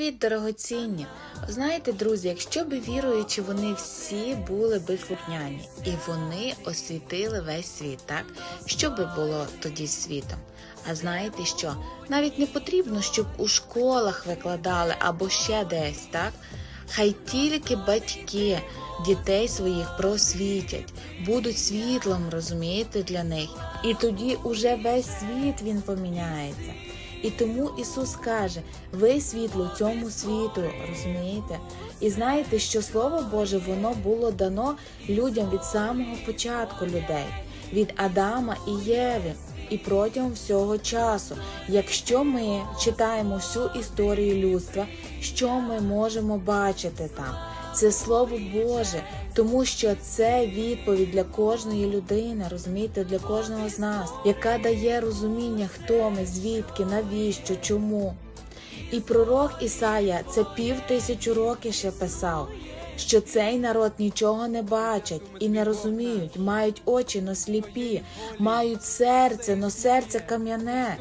Привіт, дорогоцінні! Знаєте, друзі, якщо би віруючи, вони всі були безслухняні, і вони освітили весь світ, так? Що би було тоді світом? А знаєте що? Навіть не потрібно, щоб у школах викладали або ще десь, так? Хай тільки батьки дітей своїх просвітять, будуть світлом, розумієте, для них. І тоді уже весь світ він поміняється. І тому Ісус каже: ви світло цьому світу, розумієте? І знаєте, що Слово Боже воно було дано людям від самого початку людей, від Адама і Єви. І протягом всього часу, якщо ми читаємо всю історію людства, що ми можемо бачити там? Це слово Боже, тому що це відповідь для кожної людини, розумієте, для кожного з нас, яка дає розуміння, хто ми, звідки, навіщо, чому. І пророк Ісая це пів тисячу років ще писав, що цей народ нічого не бачать і не розуміють, мають очі, но сліпі, мають серце, но серце кам'яне.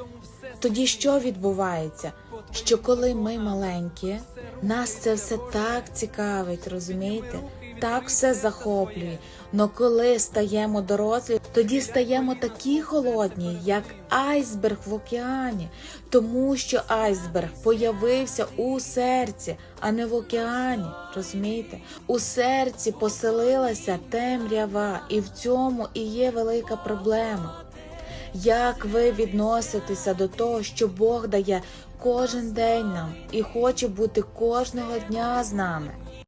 Тоді що відбувається? Що коли ми маленькі, нас це все так цікавить, розумієте? Так все захоплює. Но коли стаємо дорослі, тоді стаємо такі холодні, як айсберг в океані, тому що айсберг появився у серці, а не в океані. Розумієте? У серці поселилася темрява, і в цьому і є велика проблема. Як ви відноситеся до того, що Бог дає кожен день нам і хоче бути кожного дня з нами?